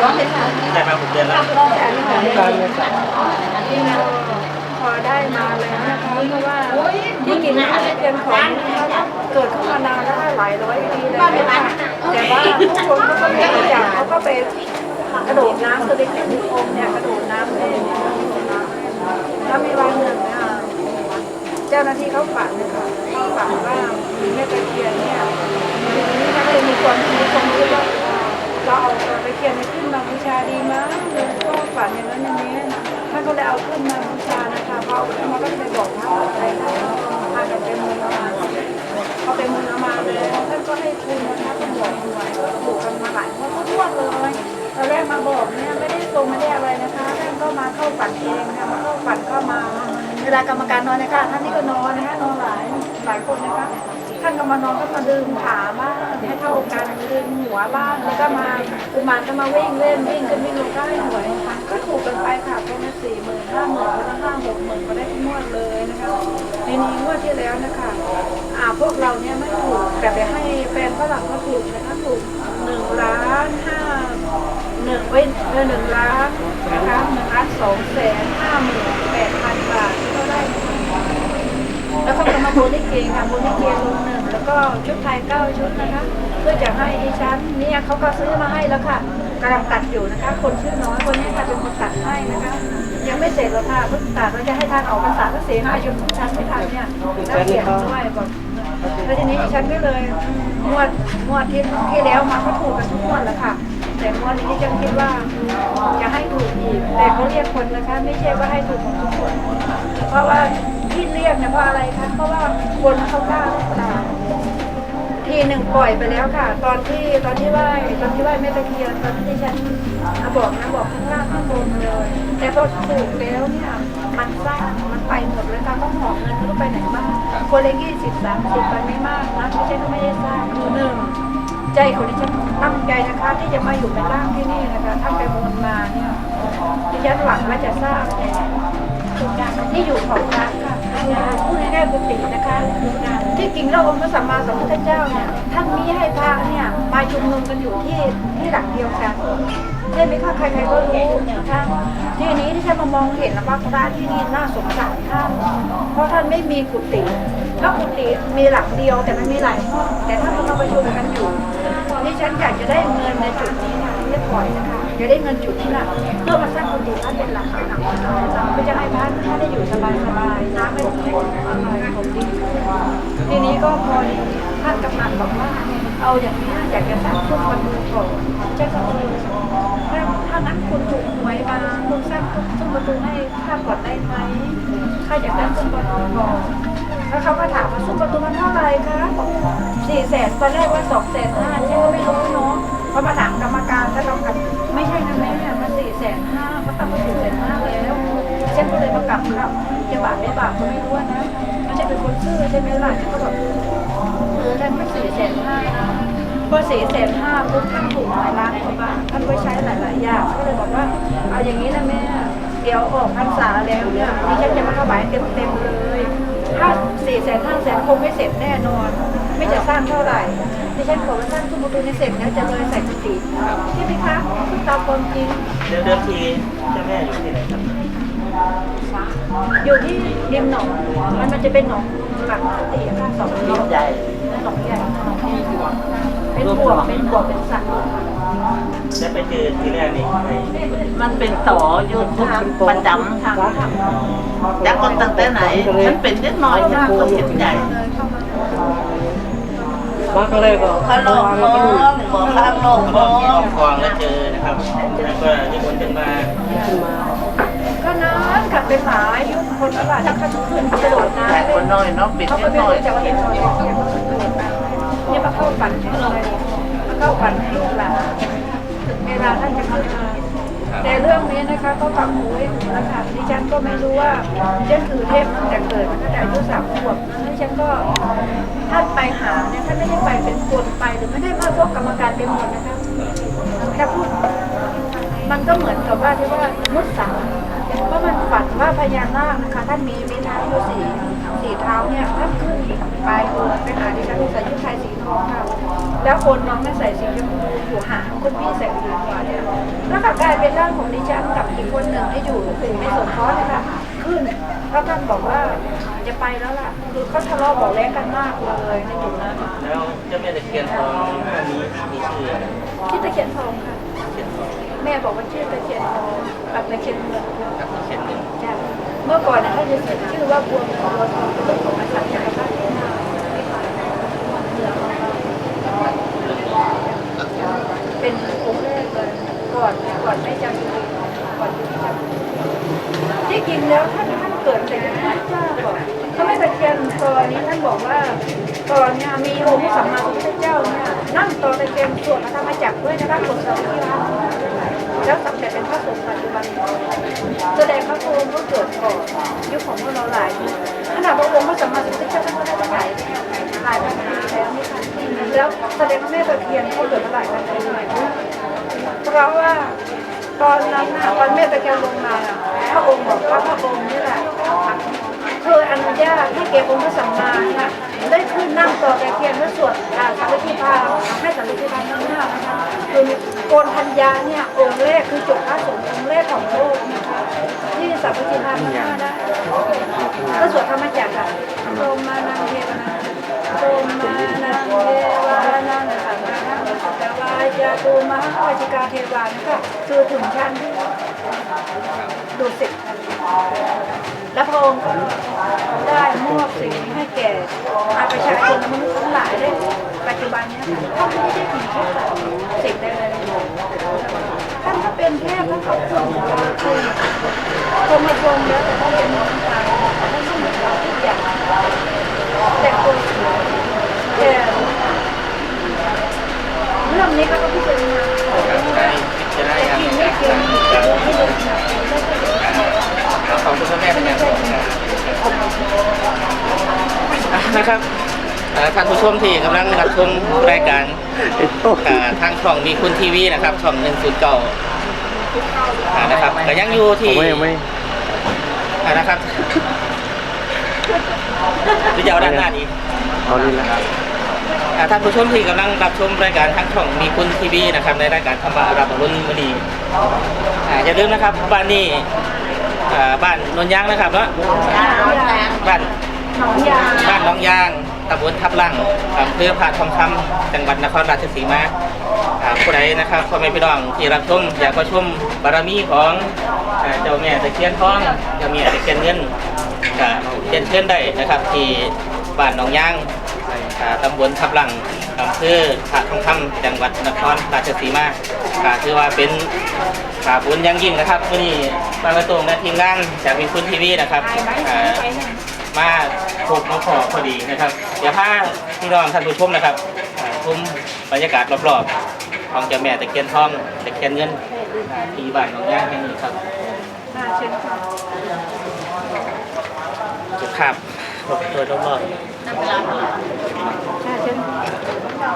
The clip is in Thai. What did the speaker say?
ได้มาหกเดือนแล้วร้องแต่ไม่หมดเลยการเงินสายนี่นะพอได้มาแล้วนะคะเพราะว่าที่กินข้าวเทียนของนะคะเกิดขึ้นมานานแล้วหลายร้อยปีแล้วนะคะแต่ว่าผู้คนเขาก็ไม่รู้จักเขาก็ไปกระโดดน้ำคือไปขึ้นโคมเนี่ยกระโดดน้ำเองแล้วมีวันหนึ่งนะคะเจ้าหน้าที่เขาฝันนะคะเขาฝันว่าแม่ตะเคียนเนี่ยทีนี้เขาเลยมีความคิดความรู้ว่า เราเอาตะเคียนไปขึ้นมาบูชาดีมั้ยเลยก็ฝันอย่างนั้นอย่างนี้ท่านก็เลยเอาขึ้นมาบูชานะคะพอเอาขึ้นมาก็เลยบอกว่าใครได้พากันไปมูลมาพอไปมูลมาแล้วท่านก็ให้ทุนนะคะเป็นหวยหวยก็ถูกกันมาหลายงวดก็ทั่วเลยตอนแรกมาบอกเนี่ยไม่ได้ตรงไม่ได้อะไรนะคะท่านก็มาเข้าฝันเองนะมาเข้าฝันเข้ามา เวลากรรมการนอนนะคะท่านนี่ก็นอนนะคะนอนหลายหลายคนนะคะ ท่านก็มานอนก็มาดึงขาบ้างให้เท่ากันดึงหัวบ้างแล้วก็มากุมารก็มาวิ่งเล่นวิ่งขึ้นวิ่งลงก็ให้หวยก็ถูกกันไปค่ะคนละสี่หมื่นห้าหมื่นคนละห้าหกหมื่นก็ได้ทุกงวดเลยนะคะในนี้งวดที่แล้วนะคะอ่าพวกเราเนี่ยไม่ถูกแต่ไปให้แฟนฝรั่งเขาถูกนะคะถูกหนึ่งล้านห้าหนึ่งเว้นหนึ่งล้านนะคะหนึ่งล้านสองแสนห้าหมื่นแปดพันบาทที่เขาได้แล้วเขาก็มาโบนิเกค่ะโบนิเกลง ก็ชุดไทยเก้าชุดนะคะ เพื่อจะให้ดิฉันเนี่ยเขาก็ซื้อมาให้แล้วค่ะกำลังตัดอยู่นะคะ คนชื่อน้อยคนนี้ค่ะเป็นคนตัดให้นะคะ ยังไม่เสร็จหรอกค่ะเพิ่งตัดเราจะให้ทานออกภาษาก็เสียห้าชุดชันไม่ทันเนี่ยแล้วเขียนด้วยบอกแล้วทีนี้ดิฉันก็เลยงวดงวดที่ที่แล้วมาก็ถูกกันทุกงวดแล้วค่ะ แต่งวดนี้ดิฉันคิดว่าจะให้ถูกอีกแต่เขาเรียกคนนะคะ ไม่ใช่ว่าให้ถูกหมดทุกคน เพราะว่าที่เรียกเนี่ยเพราะอะไรคะเพราะว่าคนเขากล้าตา มทีหนึ่งปล่อยไปแล้วค่ะ ตอนที่ตอนที่ไหว้ตอนที่ไหว้แม่ตะเคียนตอนที่ฉันบอกนะบอกข้างล่างข้างบนเลย แต่พอถูกแล้วเนี่ยมันสร้างมันไปหมดเลยค่ะต้องหอบเงินไม่รู้ไปไหนบ้างคนละยี่สิบสามสิบไปไม่มากนะไม่ใช่ก็ไม่ได้สร้างคือหนึ่งใจของดิฉันตั้งใจนะคะที่จะมาอยู่ในร่างที่นี่นะคะถ้าไปบนมาเนี่ยดิฉันหวังว่าจะสร้างเนี่ที่อยู่ของพระค่ะพูดง่ายๆกุฏินะคะที่จริงแล้วองค์พระสัม มาสัมพุทธเจ้าเนี่ยท่านมีให้พระเนี่ยมาชุมนุมกันอยู่ที่ที่หลักเดียวกันใช่ไหมคะใครๆก็รู้นะคะทีนี้ที่ฉันมามองเห็นแล้วว่าพระที่นี่น่าสงสารท่านเพราะท่านไม่มีกุฏิแล้วกุฏิมีหลักเดียวแต่มันมีหลายห้องแต่ถ้าเราประชุมกันอยู่นี่ฉันอยากจะได้เงินในจุดนี้นะไม่ปล่อยนะคะจะได้เงินจุดนี้แหละเพื่อมาสร้างกุฏิท่านเป็นหลักหลักเพื่อจะให้พระท่านได้อยู่สบายๆน้ำไม่ท่วมอะไรผมดีที นี้ก็พอท่านกำนันบอกว่าเอาอย่างนี้อยากจะสร้างทุกประตูก่อนเจ้าประตูถ้าถ้านั้นคุณถูกหวยมาคุณสร้างทุกประตูให้ข้าก่อนได้ไหมข้าอยากได้ทุกประตูก่อนแล้วเขาก็ถามว่าซุ้มประตูมันเท่าไหร่คะสี่แสนตอนแรกว่าสองแสนห้าฉันก็ไม่รู้เนาะพอมาถามกรรมการก็ต้องกันไม่ใช่นะแม่มันสี่แสนห้าก็ตั้งมาสี่แสนห้าแล้วฉันก็เลยมากลับครับจะบาปไม่บาปก็ไม่รู้นะ เป็นคนซื่อใช่ไหมล่ะฉันก็แบบเออท่านก็สี่แสนห้านะพอสี่แสนห้าปุ๊บท่านถูกหลายล้านกว่าบาทท่านไว้ใช้หลายๆอย่างก็เลยบอกว่าเอาอย่างนี้นะแม่เดี๋ยวออกพรรษาแล้วเนี่ยดิฉันจะมาถวายเต็มๆเลยถ้าสี่แสนห้าแสนคงไม่เสร็จแน่นอน ไม่จะสร้างเท่าไหร่ดิฉันขอว่าสร้างทุกประตูให้เสร็จแล้วจะเลยใส่กุฏิใช่ไหมคะตามความจริงเดิมเดิมทีเจ้าแม่อยู่ที่ไหนครับ อยู่ที่ริมหนองมันมันจะเป็นหนองหลังกุฏิค่ะสองหนองใหญ่หนองใหญ่เป็นบวกเป็นบวกเป็นสัตว์แล้วไปเจอที่แรกนี่มันเป็นต่ออยู่ทางประจำทางจักคนตั้งแต่ไหนมันเป็นเล็กน้อยมากก็เห็นใหญ่เลยเข้ามามาก็เลยก็ข้าโลกมองบอกข้าโลกมบออกที่ห้องงคลองแล้วเจอนะครับแล้วก็นิมนต์ขึ้นมาขึ้นมา กลับเป็นหลายยุคคนตลาดถ้าเขาขึ้นกระโดดน้ำแต่คนน้อยเนาะเป็นเขาก็ไม่น้อยรู้จะว่าเห็นตอนเด็กเนี่ยเขาเกิดมาเนี่ยมาเข้าฝันให้เลยมาเข้าฝันให้ลูกหลานเวลาท่านจะเข้ามาแต่เรื่องนี้นะคะก็ฝังหูไว้หูนะคะดิฉันก็ไม่รู้ว่าฉันคือเทพตั้งแต่เกิดมาตั้งแต่อายุสามขวบดิฉันก็ท่านไปหาเนี่ยท่านไม่ได้ไปเป็นคนไปหรือไม่ได้มาพบกรรมการเป็นหมดนะคะแค่พูด มันก็เหมือนกับว่าที่ว่ามุดสาเพราะมันฝันว่าพญานาคนะคะท่านมีมีเท้าอยู่สี่สี่เท้าเนี่ยท่านขึ้นไปไปหาดิฉันใส่ชุดไทยสีทองค่ะแล้วคนน้องไม่ใส่สีชมพูอยู่หางคุณพี่ใส่สีฟ้าเนี่ยแล้วก็นเร่างของดิฉันกับอีกคนหนึ่งที่อยู่ถึงในสวนคอนะคะขึ้นเพราะท่านบอกว่าจะไปแล้วล่ะคือเขาทะเลาะบอกแรงกันมากเลยในจุดนั้นแล้วเจ้าแม่ตะเคียนทองท่านนี้มีชื่ออะไรที่ตะเคียนทองค่ะ แม่บอกว่าชื่อตะเคียนทองกับตะเคียนเงินกับตะเคียนเงินจ้ะเมื่อก่อนนะท่าจะเขียนชื่อว่าบัวของบัวทองเป็นของอาจารย์จักรพรรดิเหนือของเราเป็นองค์แรกเลยก่อนก่อนไม่จำเป็นก่อนที่จะที่จริงแล้วท่านท่านเกิดแต่ยังไม่ทราบบอกเขาไม่ตะเคียนตอนนี้ท่านบอกว่าตอนเนี่ยมีองค์สัมมาสัมพุทธเจ้าเนี่ยนั่งตอนตะเคียนสวดพระธรรมจักรด้วยนะคะกดสองที่ร้า แล้วสำเร็จเป็นพระสงฆ์ปัจจุบันแสดงพระองค์ก็เกิดก่อนยุคของพวกเราหลายยุคขนาดพระองค์พระสัมมาสัมพุทธเจ้าท่านก็ได้หลายหลายพันปีแล้วนี่ค่ะแล้วแสดงพระแม่ตะเคียนเขาเกิดมาหลายพันปีเพราะว่าตอนนั้นน่ะตอนแม่ตะเคียนลงมาพระองค์บอกว่าพระองค์นี่แหละเคยอนุญาตให้เกองค์พระสัมมาค่ะ ได้ขึ้นนั่งต่อตะเคียนเพื่อสวดอ่าสังฆทิพาให้สังฆทิพาทั้งหน้านะคะคือโกนธัญญาเนี่ยองค์แรกคือจบพระสงฆ์องค์แรกของโลกนะคะที่สังฆทิพาทั้งหน้าได้ก็สวดธรรมจักรค่ะโตมานังเทวนาโตมานังเทวานังนะคะมานังสุตวายจาตูมหาวจิกาเทวานะคะคือถึงชั้นที่ดูสิแล้วพระองค์ก็ได้มอบสิ่ง ประชาชนมนุษย์ทั้งหลายได้ปัจจุบันเนี้ค่ะท่านไม่ได้ถึงแค่สิ่งใดเลยท่านก็เป็นแค่พระเขาคือคือพรหมชงแล้วแต่ท่านเป็นนุษย์ตายท่านก็เหมือนเราทุกอย่างแต่ตัวเสียแต่เรื่องนี้ก็ต้องพิจารณาได้จะได้ยังกินไม่เกินจะดูไม่ดูขอบคุณพระแม่เป็นอย่างสูงนะครับ เอ่อท่านผู้ชมที่กำลังรับชมรายการอ่าทางช่องมีคุณทีวีนะครับช่องหนึ่งศูนย์เก้านะครับก็ยังอยู่ที่ ไม่ไม่อ่านะครับหรือจะเอาด้านหน้าดีเอานี่ละอ่าท่านผู้ชมที่กำลังรับชมรายการทางช่องมีคุณทีวีนะครับ ในรายการธรรมะรับรุ่นมณีอ่าอย่าลืมนะครับบ้านนี้อ่าบ้านนนยางนะครับเนาะบ้าน หนองยาบ้านหน้องยาง ตำบลทับลังอำเภอผาทองคำจังหวัดนครราชสีมาผู้ใดนะครับพ่อแม่พี่น้องที่รับชมอยากมาชมบารมีของเจ้าแม่ตะเคียนทองเจ้าแม่ตะเคียนเงินก็เชิญเชิญได้นะครับ ที่บ้านหนองยางตำบลทับลังอำเภอผาทองคำจังหวัดนครราชสีมาถือว่าเป็นขาบุญยังยิ่งนะครับวันนี้บางกระตรงและทีมงานจากวิคุณทีวีนะครับ มาพบมาขอพอดีนะครับเดี๋ยวพาพี่น้องท่านผู้ชมนะครับอ่าชมบรรยากาศรอบๆของเจ้าแม่ตะเคียนทองตะเคียนเงินอ่าที่บ้านของย่าแห่งนี้ครับน่าเชิญค่ะเก็บภาพรบโดยรอบน่าเชิญค่ะ